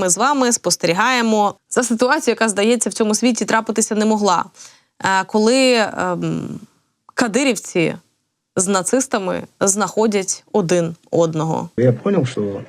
ми з вами спостерігаємо за ситуацією, яка здається в цьому світі трапитися не могла. Е, Коли ем, кадирівці з нацистами знаходять один одного. Я понял, что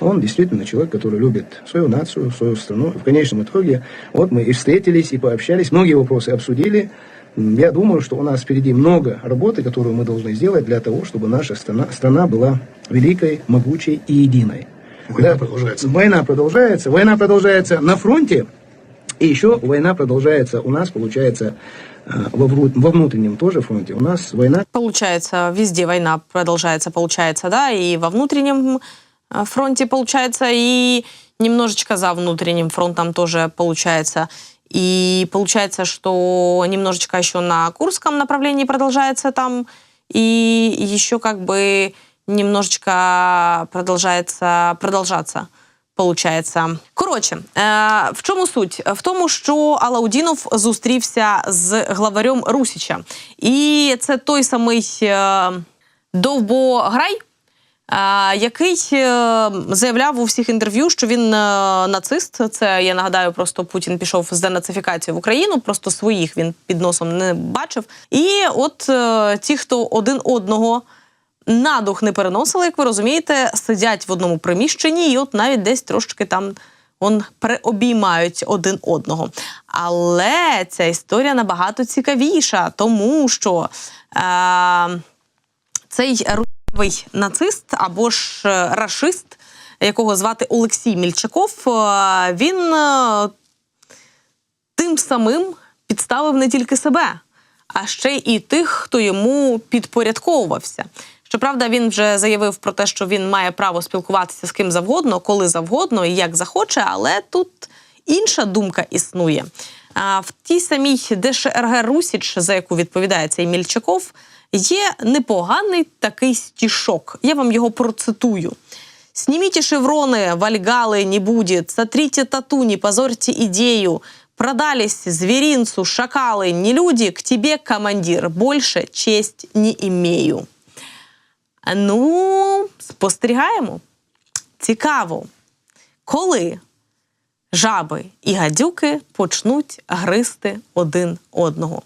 он действительно человек, который любит свою нацию, свою страну. В конечном итоге вот мы и встретились, и пообщались, многие вопросы обсудили. М, Я думаю, что у нас впереди много работы, которую мы должны сделать для того, чтобы наша страна, страна была великой, могучей и единой. Война продолжается. Война продолжается. Война продолжается на фронте. И еще война продолжается у нас, получается, э, во, вру- во внутреннем тоже фронте. У нас война Получается, везде война продолжается, получается, да, и во внутреннем э, фронте получается, и немножечко за внутренним фронтом тоже получается. И получается, что немножечко еще на Курском направлении продолжается там, и еще как бы немножечко продолжается продолжаться. Получається, коротше, е, в чому суть? В тому, що Алаудінов зустрівся з главарем Русіча, і це той самий е, довбограй, е, який е, заявляв у всіх інтерв'ю, що він е, нацист. Це я нагадаю, просто Путін пішов з денацифікацією в Україну, просто своїх він під носом не бачив. І от е, ті, хто один одного на дух не переносили, як ви розумієте, сидять в одному приміщенні, і от навіть десь трошки там он переобіймають один одного. Але ця історія набагато цікавіша, тому що е, цей русовий нацист або ж е, рашист, якого звати Олексій Мільчаков, е, він е, тим самим підставив не тільки себе, а ще і тих, хто йому підпорядковувався. Щоправда, він вже заявив про те, що він має право спілкуватися з ким завгодно, коли завгодно і як захоче, але тут інша думка існує. А в тій самій ДШРГ Русіч, за яку відповідає цей Мільчаков, є непоганий такий стішок. Я вам його процитую. Снимите шевроны, вальгалы не будет, сотрите тату, не позорьте идею. Продались зверинцу, шакалы, не люди, к тебе, командир, больше честь не имею. Ну, спостерігаємо. Цікаво, коли жаби і гадюки почнуть гризти один одного.